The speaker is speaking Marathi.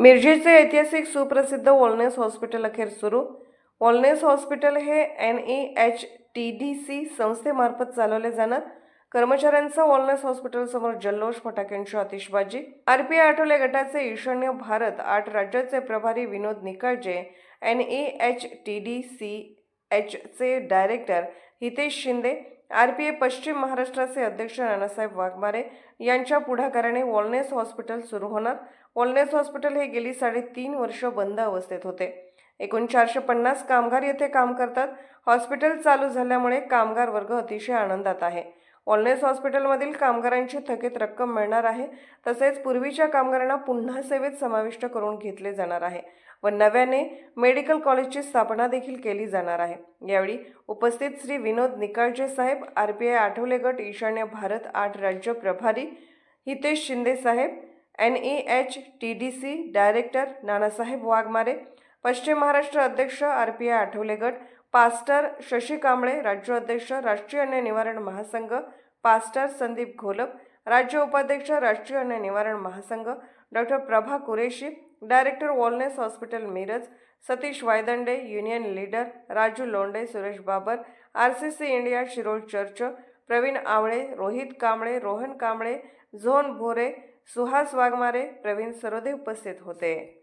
मिरजेचे ऐतिहासिक सुप्रसिद्ध वॉलनेस हॉस्पिटल अखेर सुरू. वॉलनेस हॉस्पिटल हे N E H T D C संस्थेमार्फत चालवले जाणार. कर्मचाऱ्यांचा वॉलनेस हॉस्पिटलसमोर जल्लोष फटाक्यांची आतिषबाजी. आरपीआय आठवले गटाचे ईशान्य भारत आठ राज्याचे प्रभारी Vinod Nikalje N E H T D C एचचे director Hitesh Shinde R P A पश्चिम महाराष्ट्राचे अध्यक्ष नानासाहेब वाघमारे यांच्या पुढाकाराने वॉलनेस हॉस्पिटल सुरू होणार. वॉलनेस हॉस्पिटल हे गेली साडेतीन वर्ष बंद अवस्थेत होते. एकूण चारशे पन्नास कामगार येथे काम करतात. हॉस्पिटल चालू झाल्यामुळे कामगार वर्ग अतिशय आनंदात आहे. ऑनलाईन हॉस्पिटलमधील कामगारांची थकीत रक्कम मिळणार आहे. तसेच पूर्वीच्या कामगारांना पुन्हा सेवेत समाविष्ट करून घेतले जाणार आहे व नव्याने मेडिकल कॉलेजची स्थापना देखील केली जाणार आहे. यावेळी उपस्थित श्री विनोद निकाळजे साहेब आर पी आय आठवले गट ईशान्य भारत आठ राज्य प्रभारी हितेश शिंदे साहेब N E H T D C director Nanasaheb Waghmare पश्चिम महाराष्ट्र अध्यक्ष आर पी आय आठवले गट पास्टर शशी कांबळे राज्य अध्यक्ष राष्ट्रीय अन्य निवारण महासंघ पास्टर संदीप घोलप राज्य उपाध्यक्ष राष्ट्रीय अन्य निवारण महासंघ doctor Prabha Qureshi director wellness hospital Miraj Satish Waydande union leader Raju Londhe Suresh Babar R C C India Shirol church Pravin Awale Rohit Kamble Rohan Kamble zone Bhore Suhas Waghmare Pravin Sarode उपस्थित होते.